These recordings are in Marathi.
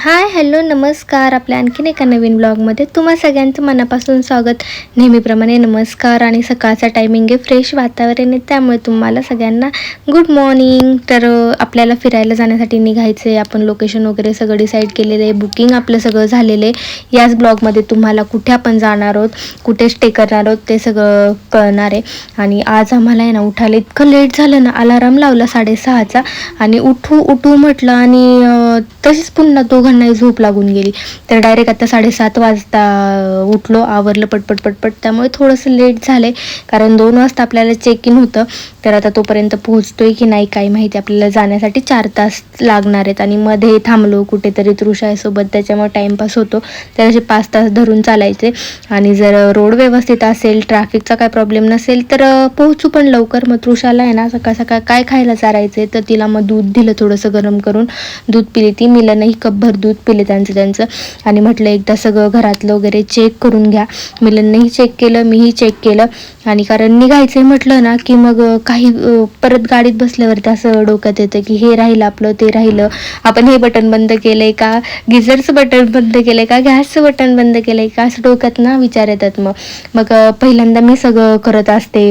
हाय हॅलो नमस्कार. आपल्या आणखीन एका नवीन ब्लॉगमध्ये तुम्हा सगळ्यांचं मनापासून स्वागत. नेहमीप्रमाणे नमस्कार आणि सकाळचा टायमिंग आहे फ्रेश वातावरण आहे त्यामुळे तुम्हाला सगळ्यांना गुड मॉर्निंग तर आपल्याला फिरायला जाण्यासाठी निघायचं आहे आपण लोकेशन वगैरे सगळं डिसाईड केलेलं आहे. बुकिंग आपलं सगळं झालेलं आहे. याच ब्लॉगमध्ये तुम्हाला कुठे आपण जाणार आहोत कुठे स्टे करणार आहोत ते सगळं कळणार आहे. आणि आज आम्हाला आहे ना उठायला इतकं लेट झालं ना अलाराम लावला साडेसहाचा आणि उठू उठू म्हटलं आणि तशीच पुन्हा दोघांनाही झोप लागून गेली. तर डायरेक्ट आता साडेसात वाजता उठलो आवरलं पटपट पटपट त्यामुळे थोडंसं लेट झालंय. कारण दोन वाजता आपल्याला चेक इन होतं. तर आता तोपर्यंत पोहोचतोय की नाही काही माहिती आपल्याला जाण्यासाठी चार तास लागणार आहेत. आणि मध्ये थांबलो कुठेतरी तृषायसोबत त्याच्यामुळे टाईमपास होतो. तर असे पाच तास धरून चालायचे. आणि जर रोड व्यवस्थित असेल ट्रॅफिकचा काय प्रॉब्लेम नसेल तर पोहोचू पण लवकर. मग तृषाला आहे ना सकाळ सकाळ काय खायला चारायचे तर तिला मग दूध दिलं थोडंसं गरम करून. दूध पिली ती मिलनही कपभर दूध पिले त्यांचं त्यांचं. आणि म्हटलं एकदा सगळं घरातलं वगैरे चेक करून घ्या. मिलननेही चेक केलं मीही चेक केलं. आणि कारण निघायचं म्हटलं ना की मग काही परत गाडीत बसल्यावरती असं डोक्यात येतं की हे राहिलं आपलं ते राहिलं. आपण हे बटन बंद केलंय का? गिझरचं बटन बंद केलंय का? गॅसचं बटन बंद केलंय का? असं डोक्यात ना विचार येतात मग. मग पहिल्यांदा मी सगळं करत असते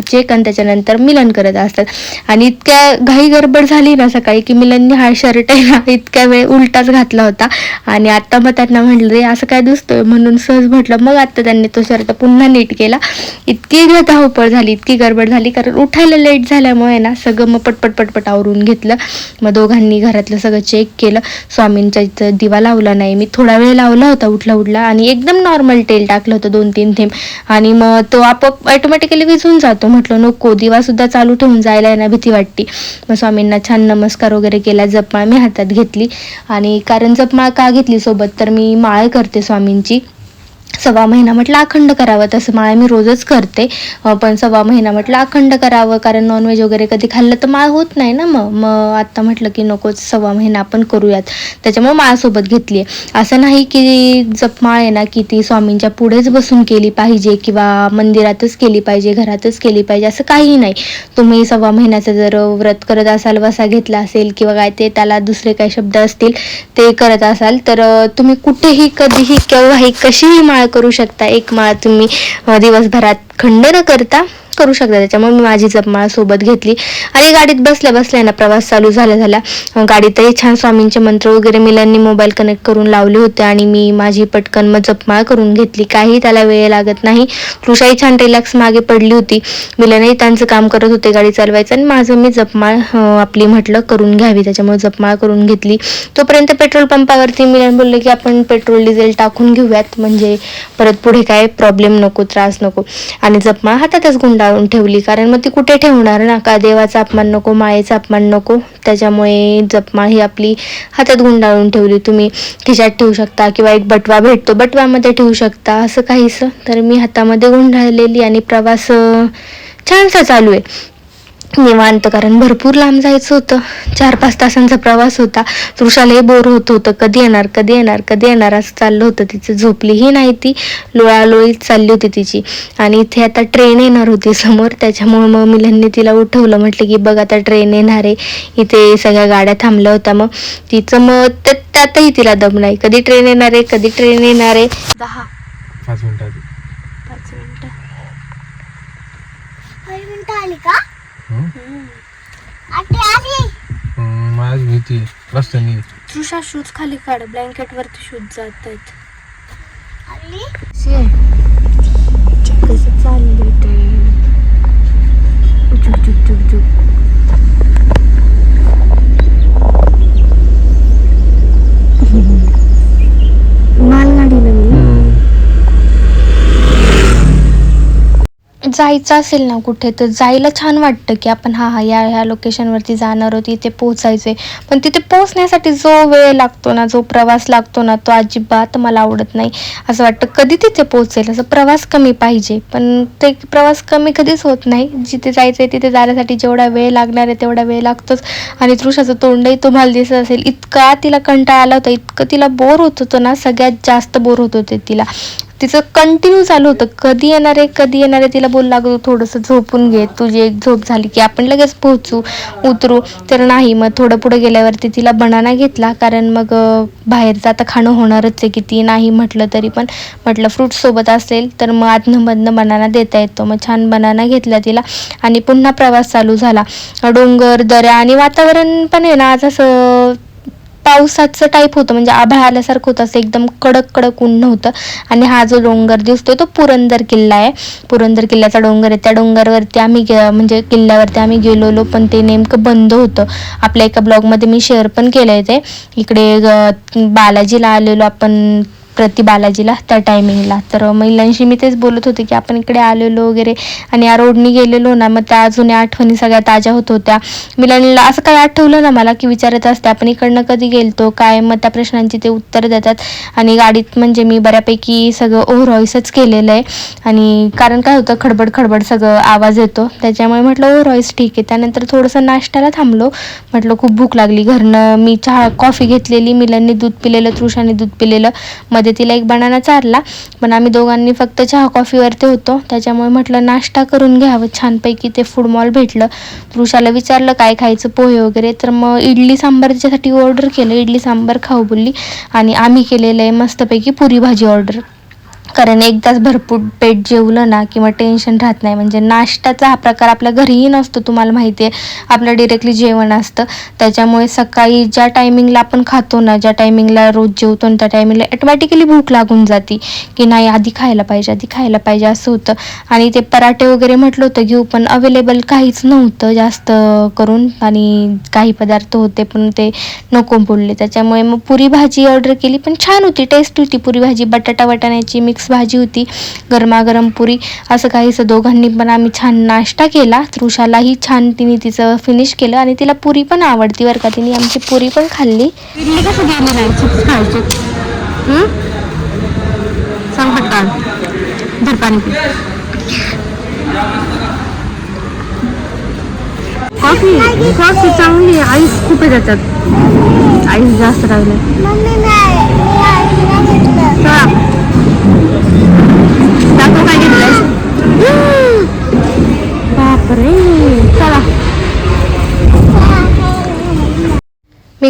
चेक आणि त्याच्यानंतर मिलन करत असतात. आणि इतक्या घाई गडबड झाली ना सकाळी की मिलनने हा शर्ट आहे ना इतक्या वेळ उलटाच घातला होता. आणि आत्ता मग त्यांना म्हटलं रे असं काय दिसतोय? म्हणून सहज म्हटलं मग आत्ता त्यांनी तो शर्ट पुन्हा नीट केला. इतकी धावपळ झाली इतकी गडबड झाली कारण उठायला लेट झाल्यामुळे ना सगळं मग पटपट पटपट आवरून घेतलं. मग दोघांनी घरातलं सगळं चेक केलं. स्वामींच्या इथं दिवा लावला नाही. मी थोडा वेळ लावला होता उठला उठला. आणि एकदम नॉर्मल तेल टाकलं होतं दोन तीन थेंब. आणि मग तो आपोआप ऑटोमॅटिकली विझून जातो. म्हटलं नको दिवा सुद्धा चालू ठेवून जायला यांना भीती वाटते. मग स्वामींना छान नमस्कार वगैरे केला जपमाळ मी हातात घेतली. आणि कारण जपमाळ का घेतली सोबत? तर मी माळ करते स्वामींची. सव्वा महिना म्हटलं अखंड करावं तसं माळ मी रोजच करते. पण सव्वा महिना म्हटलं अखंड करावं कारण नॉनव्हेज वगैरे कधी खाल्लं तर माळ होत नाही ना मग. मग आत्ता म्हटलं की नकोच सव्वा महिना आपण करूयात. त्याच्यामुळे माळसोबत घेतली आहे असं नाही की जपमाळ आहे ना की ती स्वामींच्या पुढेच बसून केली पाहिजे किंवा मंदिरातच केली पाहिजे घरातच केली पाहिजे असं काही नाही. तुम्ही सव्वा महिन्याचं जर व्रत करत असाल वसा घेतला असेल किंवा काय ते त्याला दुसरे काही शब्द असतील ते करत असाल तर तुम्ही कुठेही कधीही केव्हाही कशीही माळ करू शकता. एक माळ तुम्ही दिवसभरात खंड न करता करू शकता. त्याच्यामुळे मी माझी जपमाळ सोबत घेतली. आणि गाडीत बसल्या बसल्या ना प्रवास चालू झाला झाला. गाडीतही छान स्वामींचे मंत्र वगैरे मिलांनी मोबाईल कनेक्ट करून लावले होते आणि मी माझी पटकन मग जपमाळ करून घेतली. काही त्याला वेळ लागत नाही. तृषाही छान रिलॅक्स मागे पडली होती. मिलनही त्यांचं काम करत होते गाडी चालवायचं. आणि माझं मी जपमाळ आपली म्हटलं करून घ्यावी. त्याच्यामुळे जपमाळ करून घेतली. तोपर्यंत पेट्रोल पंपावरती मिलन बोलले की आपण पेट्रोल डिझेल टाकून घेऊयात. म्हणजे परत पुढे काय प्रॉब्लेम नको त्रास नको. आणि जपमाळ हातातच गुंडाळून ठेवली. कारण मग ती कुठे ठेवणार ना? का देवाचा अपमान नको मायेचा अपमान नको? त्याच्यामुळे जपमाळ ही आपली हातात गुंडाळून ठेवली. तुम्ही खिशात ठेवू शकता किंवा एक बटवा भेटतो बटव्यामध्ये ठेवू शकता. असं काहीसं. तर मी हातामध्ये गुंडाळलेली आणि प्रवास छानसा चालू आहे. निवांत कारण भरपूर लांब जायचं होतं. चार पाच तासांचा प्रवास होता. तृषालाही बोर होत होतं. कधी येणार कधी येणार कधी येणार असं चाललं होतं. तिचं झोपलीही नाही ती. लोळालोळीत चालली होती तिची. आणि इथे आता ट्रेन येणार होती समोर. त्याच्यामुळे मग मिलांनी तिला उठवलं. म्हटलं की बघ आता ट्रेन येणार आहे. इथे सगळ्या गाड्या थांबल्या होत्या मग. तिचं मग त्या- त्यातही तिला दम नाही. कधी ट्रेन येणार आहे कधी ट्रेन येणार आहे. दहा. पाच मिनिटात पाच मिनिटं. मिनिटं आली का? माझ भीती रस्त्याने तृषा शूज खाली काढ. ब्लँकेट वरती शूज जात आहेत आली कसं चाललंय ते? चुक चुक चुक चुक मालगाडी नवीन जायचं असेल ना कुठे तर जायला छान वाटतं की आपण हा हा या ह्या लोकेशनवरती जाणार आहोत इथे पोहोचायचे पण तिथे पोहोचण्यासाठी जो वेळ लागतो ना जो प्रवास लागतो ना तो अजिबात मला आवडत नाही. असं वाटतं कधी तिथे पोहोचेल असं प्रवास कमी पाहिजे. पण ते प्रवास कमी कधीच होत नाही. जिथे जायचं आहे तिथे जाण्यासाठी जेवढा वेळ लागणार आहे तेवढा वेळ लागतोच. आणि तृषाचं तोंडही तुम्हाला दिसत असेल इतका तिला कंटाळा आला होता इतकं तिला बोर होत होतं ना सगळ्यात जास्त बोर होत होते तिला. तिचं कंटिन्यू चालू होतं. कधी येणार आहे कधी येणार आहे तिला बोल लागलो थोडंसं झोपून घे. तुझी एक झोप झाली की आपण लगेच पोहोचू उतरू. तर नाही मग थोडं पुढे गेल्यावरती तिला बनाना घेतला. कारण मग बाहेरचं आता खाणं होणारच आहे किती नाही म्हटलं तरी पण म्हटलं फ्रूट सोबत असेल तर मग आतनंमधनं बनाना देता येतो. मग छान बनाना घेतला तिला. आणि पुन्हा प्रवास चालू झाला. डोंगर दऱ्या आणि वातावरण पण आहे ना आज असं पावसाचं टाईप होतं. म्हणजे आभाळ आल्यासारखं होतं. असं एकदम कडक कडक ऊन नव्हतं आणि हा जो डोंगर दिसतोय तो पुरंदर किल्ला आहे. पुरंदर किल्ल्याचा डोंगर आहे. त्या डोंगरवरती आम्ही म्हणजे किल्ल्यावरती आम्ही गेलेलो पण ते नेमकं बंद होतं. आपल्या एका ब्लॉगमध्ये मी शेअर पण केलं आहे ते. इकडे ग- बालाजीला आलेलो आपण प्रति बालाजीला त्या टायमिंगला तर महिलांशी मी तेच बोलत होते की आपण इकडे आलेलो वगैरे आणि या रोडनी गेलेलो ना मग त्या जुन्या आठवणी सगळ्या ताज्या होत होत्या. मिलांना असं काही आठवलं ना मला की विचारत असते आपण इकडनं कधी गेलतो? काय मग त्या प्रश्नांची ते उत्तर देतात. आणि गाडीत म्हणजे मी बऱ्यापैकी सगळं ओव्हरऑईसच केलेलं आहे. आणि कारण काय होतं खडबड खडबड सगळं आवाज येतो. त्याच्यामुळे म्हटलं ओव्हरऑईस ठीक आहे. त्यानंतर थोडंसं नाश्त्याला थांबलो. म्हटलं खूप भूक लागली. घरनं मी चहा कॉफी घेतलेली. मिलांनी दूध पिलेलं तृषाने दूध पिलेलं. मध्ये तिला एक बनाना चारला. पण आम्ही दोघांनी फक्त चहा कॉफीवरती होतो. त्याच्यामुळे म्हटलं नाश्ता करून घ्यावं. छानपैकी ते फूड मॉल भेटलं. वृषाला विचारलं काय खायचं पोहे वगैरे. तर मग इडली सांबार तिच्यासाठी ऑर्डर केलं. इडली सांबार खाऊ बोलली. आणि आम्ही केलेलं आहे मस्तपैकी पुरी भाजी ऑर्डर कारण एकदाच भरपूर पेट जेवलं ना किंवा टेन्शन राहत नाही. म्हणजे नाश्त्याचा हा प्रकार आपल्या घरीही नसतो तुम्हाला माहिती आहे. आपलं डिरेक्टली जेवण असतं. त्याच्यामुळे सकाळी ज्या टायमिंगला आपण खातो ना ज्या टायमिंगला रोज जेवतो ना त्या टायमिंगला ॲटोमॅटिकली भूक लागून जाते. की नाही आधी खायला पाहिजे आधी खायला पाहिजे असं होतं. आणि ते पराठे वगैरे म्हटलं होतं घेऊ पण अवेलेबल काहीच नव्हतं जास्त करून. आणि काही पदार्थ होते पण ते नको बोलले. त्याच्यामुळे मग पुरी भाजी ऑर्डर केली पण छान होती टेस्ट होती पुरी भाजी. बटाटा वाटाण्याची मिक्स भाजी होती गरमागरम पुरी असं काहीसं दोघांनी पण आम्ही छान नाश्ता केला. तृषालाही छान तिने तिचं फिनिश केलं आणि तिला पुरी पण आवडती बरं का. तिने आमची पुरी पण खाल्ली. इडली कसं गेली नाही चिप्स खायचे सांग पटकन. धर पाणी पी कॉफी कॉफी चांगली आईस खूप आहे त्याच्यात. आईस जास्त राहिले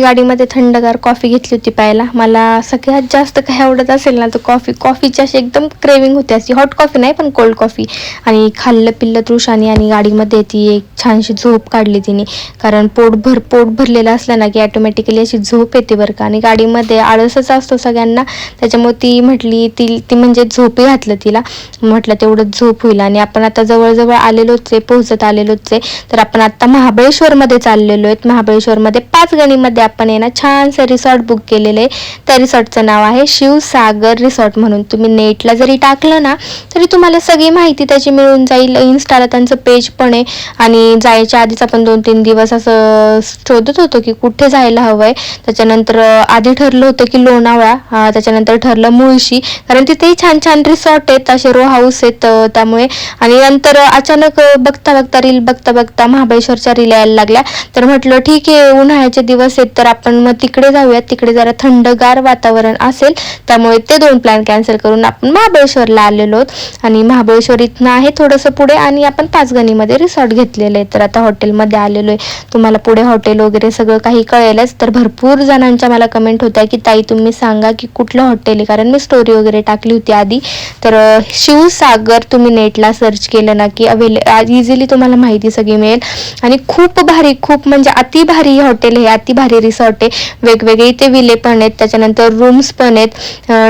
मी गाडीमध्ये थंडगार कॉफी घेतली होती प्यायला. मला सगळ्यात जास्त काय आवडत असेल ना तर कॉफी कॉफीची अशी एकदम क्रेविंग होती. अशी हॉट कॉफी नाही पण कोल्ड कॉफी आणि खाल्लं पिल्लं तृषाने आणि गाडीमध्ये ती एक छानशी झोप काढली तिने. कारण पोट भर पोट भरलेलं असलं ना की ऑटोमॅटिकली अशी झोप येते बरं का. आणि गाडीमध्ये आळसच असतो सगळ्यांना. त्याच्यामुळे ती म्हटली ती ती म्हणजे झोपी घातलं तिला. म्हटलं तेवढं झोप होईल. आणि आपण आता जवळजवळ आलेलोच आहे पोहोचत आलेलोच आहे. तर आपण आता महाबळेश्वरमध्ये चाललेलो आहेत. महाबळेश्वरमध्ये पाच गणीमध्ये आपण आहे ना छानसं रिसॉर्ट बुक केलेलं आहे. त्या रिसॉर्टचं नाव आहे शिवसागर रिसॉर्ट म्हणून. तुम्ही नेटला जरी टाकलं ना तरी तुम्हाला सगळी माहिती त्याची मिळून जाईल. इन्स्टाला त्यांचं पेज पण आहे. आणि जायच्या आधीच आपण दोन तीन दिवस असं शोधत होतो की कुठे जायला हवं आहे त्याच्यानंतर आधी ठरलं होतं की लोणावळा त्याच्यानंतर ठरलं मुळशी. कारण तिथेही छान छान रिसॉर्ट आहेत असे रो हाऊस आहेत त्यामुळे. आणि नंतर अचानक बघता बघता रील बघता बघता महाबळेश्वरच्या रील यायला लागल्या. तर म्हटलं ठीक आहे उन्हाळ्याचे दिवस आहेत तर आपण मग तिकडे जाऊयात. तिकडे जरा थंडगार वातावरण असेल त्यामुळे ते दोन प्लॅन कॅन्सल करून आपण महाबळेश्वरला आलेलो आहोत. आणि महाबळेश्वर इथनं आहे थोडंसं पुढे आणि आपण पाचगणीमध्ये रिसॉर्ट घेतलेलं आहे. तर आता हॉटेलमध्ये आलेलो आहे. तुम्हाला पुढे हॉटेल वगैरे सगळं काही कळेलच. तर भरपूर जणांच्या मला कमेंट होत्या की ताई तुम्ही सांगा की कुठलं हॉटेल आहे? कारण मी स्टोरी वगैरे टाकली होती आधी. तर शिवसागर तुम्ही नेटला सर्च केलं ना की अवेले इझिली तुम्हाला माहिती सगळी मिळेल. आणि खूप भारी खूप म्हणजे अति भारी हॉटेल आहे. अति भारी रिसॉर्ट आहे वेगवेगळे इथे विले पण आहेत. त्याच्यानंतर रूम्स पण आहेत.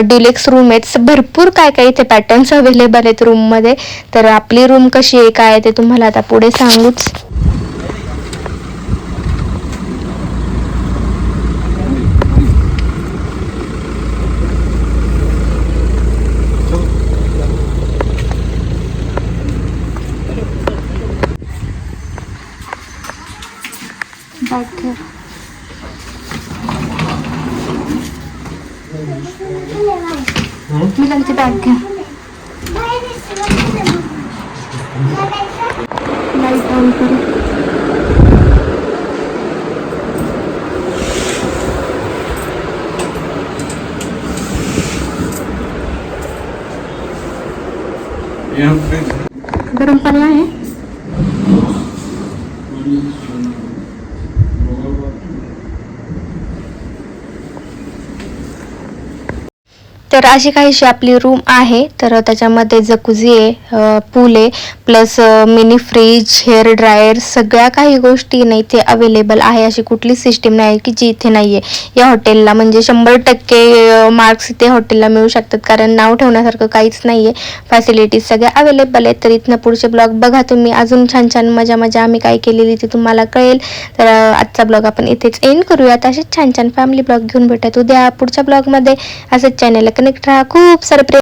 डिलेक्स रूम आहेत. भरपूर काय काय इथे पॅटर्न्स अवेलेबल आहेत रूममध्ये तर आपली रूम कशी आहे काय ते तुम्हाला आता पुढे सांगूच. लाइट ऑन करू गरम पाणी आहे तर अशी काहीशी आपली रूम आहे. तर त्याच्यामध्ये जकुझी आहे पूल आहे plus mini fridge hair dryer सगळ्या काही गोष्टी ना इथे अवेलेबल आहे. अशी कुठलीच सिस्टीम नाही की जी इथे नाही आहे या हॉटेलला म्हणजे शंभर टक्के मार्क्स इथे हॉटेलला मिळू शकतात. कारण नाव ठेवण्यासारखं काहीच नाही आहे फॅसिलिटीज सगळ्या अवेलेबल आहेत. तर इथनं पुढचे ब्लॉग बघा तुम्ही. अजून छान छान मजा मजा आम्ही काय केलेली ती तुम्हाला कळेल. तर आजचा ब्लॉग आपण इथेच एंड करूयात. असेच छान छान फॅमिली ब्लॉग घेऊन भेटत उद्या पुढच्या ब्लॉगमध्ये असंच चॅनलला कनेक्ट राहा खूप सारं प्रेम